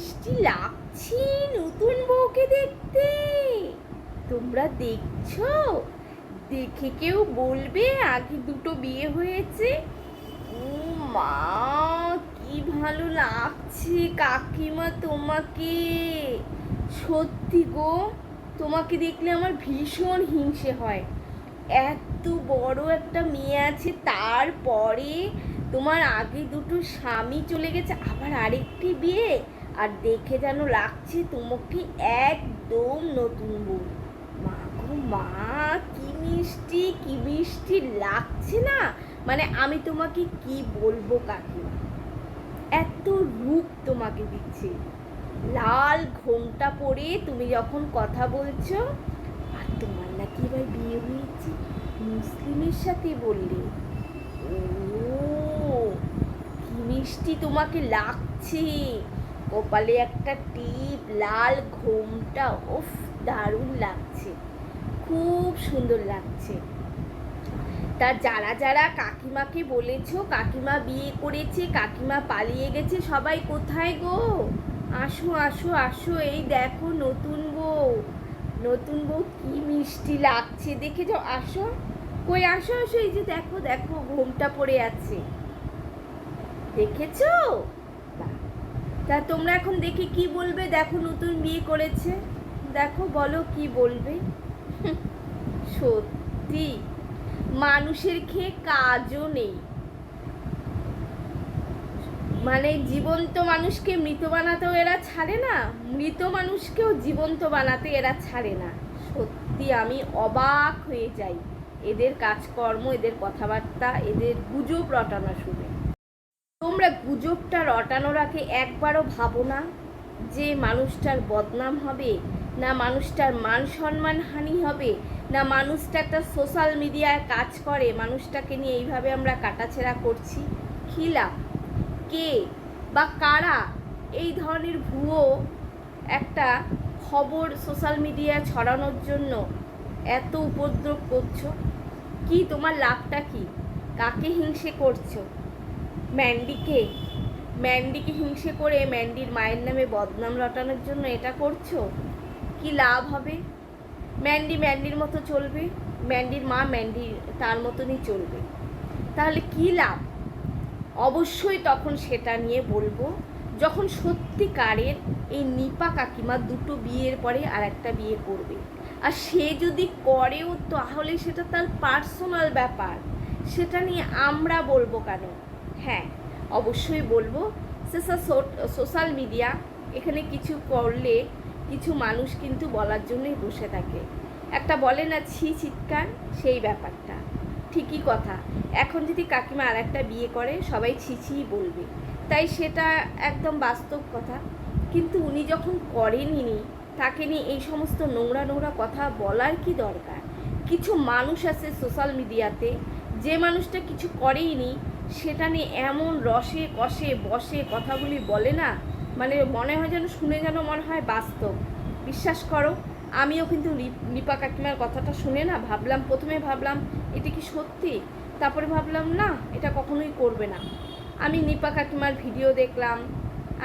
মিষ্টি লাগছে নতুন বউকে দেখতে। তোমরা দেখছ? দেখে কেউ বলবে আগে দুটো বিয়ে হয়েছে। ও মা, কি ভালো লাগছে কাকিমা তোমাকে। সত্যি গো, তোমাকে দেখলে আমার ভীষণ হিংসে হয়। এত বড় একটা মেয়ে আছে, তারপরে তোমার আগে দুটো স্বামী চলে গেছে, আবার আরেকটি বিয়ে? আর দেখে যেন লাগছে তোমাকে একদম নতুন বউ। মা গো, মা, কি মিষ্টি কি মিষ্টি লাগছে না? মানে আমি তোমাকে কি বলব কাকিমা? এত রূপ তোমাকে দিচ্ছে। লাল ঘোমটা পরে তুমি যখন কথা বলছো, আর তোমার নাকি এবার বিয়ে হয়েছে। মুসলিমের সাথে বললে। ও, কি মিষ্টি তোমাকে লাগছে। কপালে একটা টিপ, লাল ঘোমটা, উফ, দারুণ লাগছে। খুব সুন্দর লাগছে। তা যারা যারা কাকিমাকে বলেছ, কাকিমা বিয়ে করেছে, কাকিমা পালিয়ে গেছে, সবাই কোথায় গো? আসো আসো আসো, এই দেখো নতুন বউ। নতুন বউ কি মিষ্টি লাগছে, দেখে যাও। আসো। কই আসো আসো, এই যে দেখো দেখো, ঘোমটা পড়ে আছে। দেখেছ। তা তোমরা এখন দেখি কি বলবে? দেখো নতুন বিয়ে করেছে। দেখো বলো কি বলবে? সত্যি মানুষের খেয়ে কাজও নেই। মানে জীবন্ত মানুষকে মৃত বানাতেও এরা ছাড়ে না মৃত মানুষকেও জীবন্ত বানাতে এরা ছাড়ে না। সত্যি আমি অবাক হয়ে যাই। এদের কাজকর্ম এদের কথাবার্তা এদের গুজব রটানো শুনে। তোমরা গুজবটা রটানোর আগে একবারও ভাবো না যে মানুষটার বদনাম হবে, না মানুষটার মান সম্মান হানি হবে, না মানুষটা একটা সোশ্যাল মিডিয়ায় কাজ করে, মানুষটাকে নিয়ে এইভাবে আমরা কাটাছেড়া করছি। খিলা কে বা কারা এই ধরনের ভুয়ো একটা খবর সোশ্যাল মিডিয়ায় ছড়ানোর জন্য এত উপদ্রব করছ? কি তোমার লাভটা কি? কাকে হিংসে করছ? ম্যান্ডিকে ম্যান্ডিকে হিংসে করে ম্যান্ডির মায়ের নামে বদনাম রটানোর জন্য এটা করছ? কি লাভ হবে? ম্যান্ডি ম্যান্ডির মতো চলবে? ম্যান্ডির মা ম্যান্ডি তার মতনই চলবে। তাহলে কি লাভ? অবশ্যই তখন সেটা নিয়ে বলব, যখন সত্যিকারের এই নিপা কাকিমা দুটো বিয়ের পরে আর একটা বিয়ে করবে। আর সে যদি করেও তাহলে সেটা তার পার্সোনাল ব্যাপার। সেটা নিয়ে আমরা বলব কেন? হ্যাঁ অবশ্যই বলব। সোশ্যাল মিডিয়া, এখানে কিছু করলে কিছু মানুষ কিন্তু বলার জন্যই বসে থাকে। একটা বলে না, ছি, চিৎকার, সেই ব্যাপারটা। ঠিকই কথা। এখন যদি কাকিমা আর একটা বিয়ে করে, সবাই ছিছিই বলবে। তাই সেটা একদম বাস্তব কথা। কিন্তু উনি যখন করেননি তাকে নিয়ে এই সমস্ত নোংরা নোংরা কথা বলার কি দরকার? কিছু মানুষ আছে সোশ্যাল মিডিয়াতে, যে মানুষটা কিছু করেইনি সেটা নিয়ে এমন রসে কষে, বসে কথাগুলি বলে না মানে মনে হয় যেন শুনে যেন মনে হয় বাস্তব। বিশ্বাস করো, আমিও কিন্তু রিপা কাকিমার কথাটা শুনে না, ভাবলাম প্রথমে ভাবলাম, এটা কি সত্যি? তারপরে ভাবলাম, না, এটা কখনোই করবে না। আমি নিপা কাকিমার ভিডিও দেখলাম,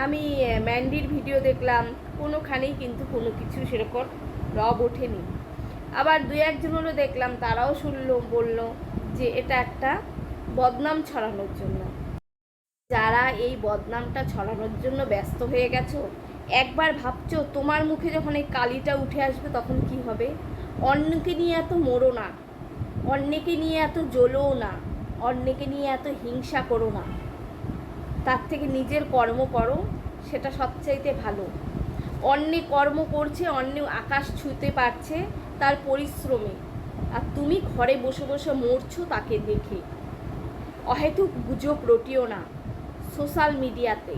আমি ম্যান্ডির ভিডিও দেখলাম, কোনোখানেই কিন্তু কোনো কিছু সেরকম রব ওঠেনি। আবার দু একজন হলো দেখলাম, তারাও শুনলো, বলল যে, এটা একটা বদনাম ছড়ানোর জন্য। যারা এই বদনামটা ছড়ানোর জন্য ব্যস্ত হয়ে গেছো, একবার ভাবছ তোমার মুখে যখন এই কালিটা উঠে আসবে তখন কি হবে? অন্যকে নিয়ে এত মরো না, অন্যকে নিয়ে এত জ্বলোও না, অন্যকে নিয়ে এত হিংসা করো না। তার থেকে নিজের কর্ম করো, সেটা সবচাইতে ভালো। অন্যে কর্ম করছে, অন্য আকাশ ছুঁতে পারছে তার পরিশ্রমে। আর তুমি ঘরে বসে বসে মরছো তাকে দেখে। অহেতুক গুজব রটিও না। সোশ্যাল মিডিয়াতে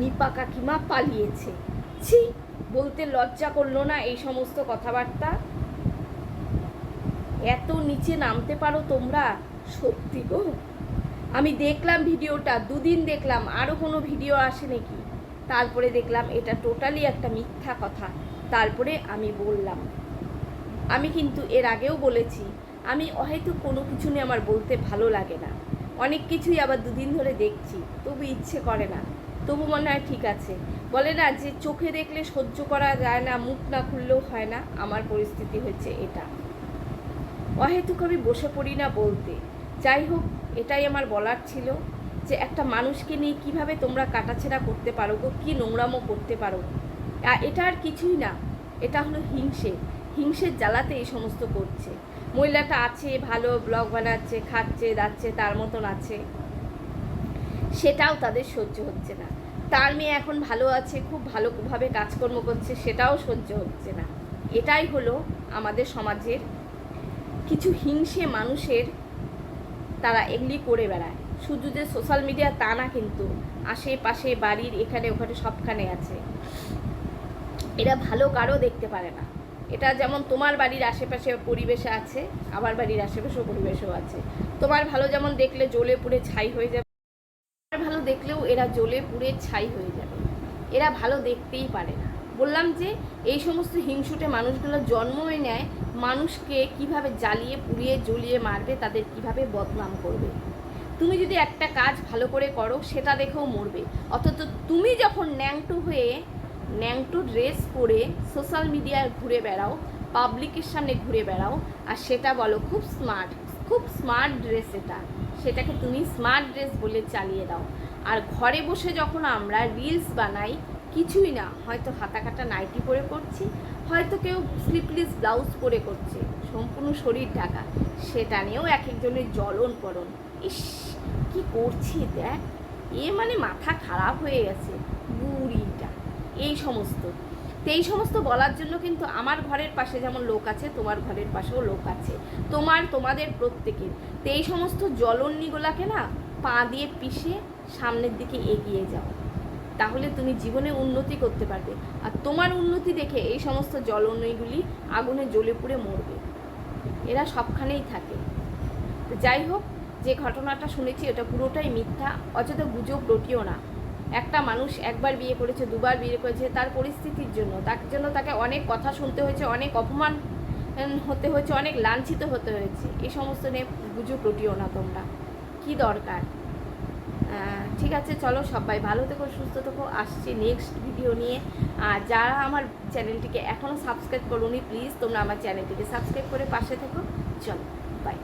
নিপা কাকিমা পালিয়েছে। ছি, বলতে লজ্জা করল না এই সমস্ত কথাবার্তা? এত নিচে নামতে পারো তোমরা? সত্যি গো। আমি দেখলাম ভিডিওটা, দুদিন দেখলাম আরও কোনো ভিডিও আসে নাকি? তারপরে দেখলাম এটা টোটালি একটা মিথ্যা কথা। তারপরে আমি বললাম, আমি কিন্তু এর আগেও বলেছি আমি হয়তো কোনো কিছু নিয়ে আমার বলতে ভালো লাগে না। অনেক কিছুই আবার দুদিন ধরে দেখছি, তবু ইচ্ছে করে না। তবু মনে হয় ঠিক আছে। বলে না যে চোখে দেখলে সহ্য করা যায় না, মুখ না খুললেও হয় না। আমার পরিস্থিতি হচ্ছে এটা। অহেতুক আমি বসে পড়ি না বলতে। যাই হোক, এটাই আমার বলার ছিল যে একটা মানুষকে নিয়ে কীভাবে তোমরা কাটাছেড়া করতে পারো গো, কী নোংরামো করতে পারো। এটা আর কিছুই না। এটা হলো হিংসে। হিংসের জ্বালাতে এই সমস্ত করছে। মহিলাটা আছে, ভালো ব্লগ বানাচ্ছে, খাচ্ছে, দাচ্ছে, তার মতন আছে। সেটাও তাদের সহ্য হচ্ছে না। তার মেয়ে এখন ভালো আছে, খুব ভালোভাবে কাজকর্ম করছে, সেটাও সহ্য হচ্ছে না। এটাই হলো আমাদের সমাজের কিছু হিংসে মানুষের তারা এগুলি করে বেড়ায়। শুধু যে সোশ্যাল মিডিয়া তা না কিন্তু, আশেপাশে বাড়ির এখানে ওখানে সবখানে আছে। এরা ভালো কারও দেখতে পারে না। এটা যেমন তোমার বাড়ির আশেপাশে পরিবেশে আছে, আমার বাড়ির আশেপাশেও পরিবেশেও আছে। তোমার ভালো যেমন দেখলে জ্বলে পুড়ে ছাই হয়ে যাবে আমার ভালো দেখলেও এরা জ্বলে পুড়ে ছাই হয়ে যাবে। এরা ভালো দেখতেই পারে না। বললাম যে, এই সমস্ত হিংসুটে মানুষগুলো জন্মই নেয়, মানুষকে কীভাবে জ্বালিয়ে, পুড়িয়ে, জ্বলিয়ে মারবে, তাদের কীভাবে বদনাম করবে? তুমি যদি একটা কাজ ভালো করে করো, সেটা দেখেও মরবে। অথচ তুমি যখন ন্যাংটু হয়ে ন্যাংটু ড্রেস পরে সোশ্যাল মিডিয়ায় ঘুরে বেড়াও, পাবলিকের সামনে ঘুরে বেড়াও, আর সেটা বলো খুব স্মার্ট খুব স্মার্ট ড্রেস এটা। সেটাকে তুমি স্মার্ট ড্রেস বলে চালিয়ে দাও। আর ঘরে বসে যখন আমরা রিলস বানাই, কিছুই না, হয়তো হাতা কাটা নাইটি পরে করছি হয়তো কেউ স্লিপলেস ব্লাউজ পরে করছে, সম্পূর্ণ শরীর ঢাকা, সেটা নিয়েও এক একজনের জ্বলন পড়ন। ইস, কি করছি দেখ? এ মানে মাথা খারাপ হয়ে গেছে, বুড়িটা। এই সমস্ত। তো এই সমস্ত বলার জন্য কিন্তু আমার ঘরের পাশে যেমন লোক আছে, তোমার ঘরের পাশেও লোক আছে। তোমার, তোমাদের প্রত্যেকের। তো এই সমস্ত জলন্নিগুলাকে না পা দিয়ে পিষে সামনের দিকে এগিয়ে যাও। তাহলে তুমি জীবনে উন্নতি করতে পারবে। আর তোমার উন্নতি দেখে এই সমস্ত জ্বলনীগুলি আগুনে জ্বলে পুড়ে মরবে। এরা সবখানেই থাকে। যাই হোক, যে ঘটনাটা শুনেছি, ওটা পুরোটাই মিথ্যা, অযথা গুজব রটিও না। একটা মানুষ একবার বিয়ে করেছে, দুবার বিয়ে করেছে, তার পরিস্থিতির জন্য। তার জন্য তাকে অনেক কথা শুনতে হয়েছে, অনেক অপমান হতে হয়েছে, অনেক লাঞ্ছিত হতে হয়েছে। এই সমস্ত নিয়ে গুজব রটিও না তোমরা। কী দরকার? ঠিক আছে, চলো সবাই ভালো থেকো, সুস্থ থেকো। আসছি নেক্সট ভিডিও নিয়ে। আর যারা আমার চ্যানেলটিকে এখনও সাবস্ক্রাইব করোনি প্লিজ তোমরা আমার চ্যানেলটিকে সাবস্ক্রাইব করে পাশে থেকো। চলো বাই